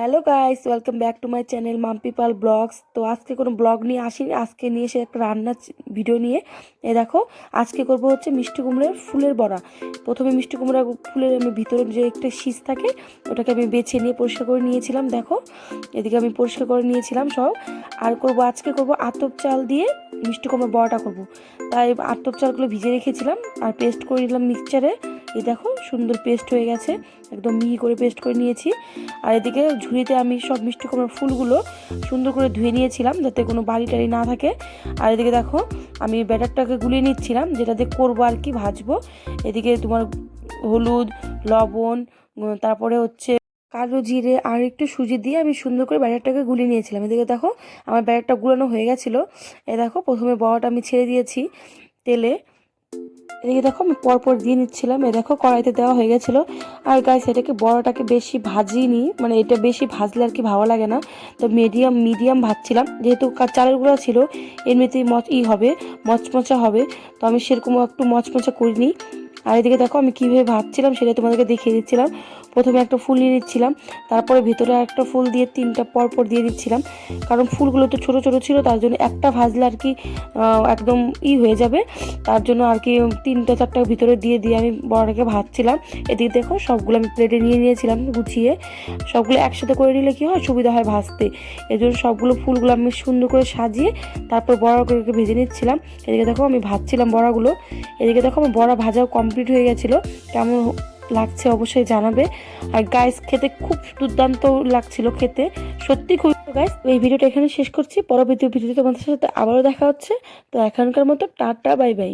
Hello guys, welcome back to my channel Mampi Pal blogs. তো আজকে কোনো blog নিয়ে আসিনি, আজকে নিয়ে এসে একটা রান্নার ভিডিও নিয়ে। এ দেখো, আজকে করব হচ্ছে মিষ্টি কুমড়োর ফুলের বড়া। প্রথমে মিষ্টি কুমড়া ফুলের আমি ভিতরে যে একটা শীষ থাকে, ওটাকে আমি বেছে নিয়ে পরিষ্কার করে নিয়েছিলাম, দেখো। এদিকে আমি পরিষ্কার করে নিয়েছিলাম সব। আর করব, আজকে করব আতপ চাল দিয়ে মিষ্টি কুমড়োর বড়াটা করব। তাই আতপ চালগুলো ভিজে রেখেছিলাম, আর পেস্ট করে নিলাম মিক্সচারে এই দেখো, সুন্দর পেস্ট হয়ে গেছে। একদম মিহি করে পেস্ট করে নিয়েছি। আর এদিকে ঝুড়িতে আমি সব মিষ্টি কুমড়োর ফুলগুলো সুন্দর করে ধুয়ে নিয়েছিলাম যাতে কোনো বাড়ি টাড়ি না থাকে। আর এদিকে দেখো, আমি ব্যাটারটাকে গুলিয়ে নিচ্ছিলাম, যেটা দিয়ে করব আর কি, ভাজবো। এদিকে তোমার হলুদ, লবণ, তারপরে হচ্ছে কালো জিরে, আর একটু সুজি দিয়ে আমি সুন্দর করে ব্যাটারটাকে গুলিয়ে নিয়েছিলাম। এদিকে দেখো, আমার ব্যাটারটা গুলানো হয়ে গেছিল। এ দেখো, প্রথমে বড়াটা আমি ছেড়ে দিয়েছি তেলে। এদিকে দেখো আমি পরপর দিয়ে নিচ্ছিলাম। এ দেখো কড়াইতে দেওয়া হয়ে গেছিল। আর গাইস এটাকে বড়টাকে বেশি ভাজিনি মানে এটা বেশি ভাজলে আর কি ভালো লাগে না। তো মিডিয়াম মিডিয়াম ভাজছিলাম। যেহেতু চালেরগুলো ছিল, এমনিতেই মচ ই হবে, মচমচা হবে। তো আমি সেরকম একটু মচমচা করিনি। আর এদিকে দেখো আমি কীভাবে ভাজছিলাম সেটা তোমাদেরকে দেখিয়ে দিচ্ছিলাম। প্রথমে একটা ফুল নিয়ে নিচ্ছিলাম, তারপরে ভিতরে একটা ফুল দিয়ে তিনটা পর পর দিয়ে দিচ্ছিলাম। কারণ ফুলগুলো তো ছোটো ছোটো ছিল, তার জন্য একটা ভাজলে আর কি একদম ই হয়ে যাবে। তার জন্য আর কি তিনটা চারটা ভিতরে দিয়ে দিয়ে আমি বড়টাকে ভাজছিলাম। এদিকে দেখো সবগুলো আমি প্লেটে নিয়ে নিয়েছিলাম গুছিয়ে। সবগুলো একসাথে করে নিলে কি হয়, সুবিধা হয় ভাজতে। এই জন্য সবগুলো ফুলগুলো আমি সুন্দর করে সাজিয়ে তারপর বড়া করে ভেজে নিচ্ছিলাম। এদিকে দেখো আমি ভাজছিলাম বড়াগুলো। এদিকে দেখো আমার বড়া ভাজাও কমপ্লিট হয়ে গেছিল। কেমন লাগছে অবশ্যই জানাবে। আর গাইস খেতে খুব দুর্দান্ত লাগছিল খেতে। সত্যি খুব গাইস এই ভিডিওটা এখানে শেষ করছি। পরবর্তী ভিডিওতে তোমাদের সাথে আবারও দেখা হচ্ছে। তো এখনকার মতো টাটা বাই বাই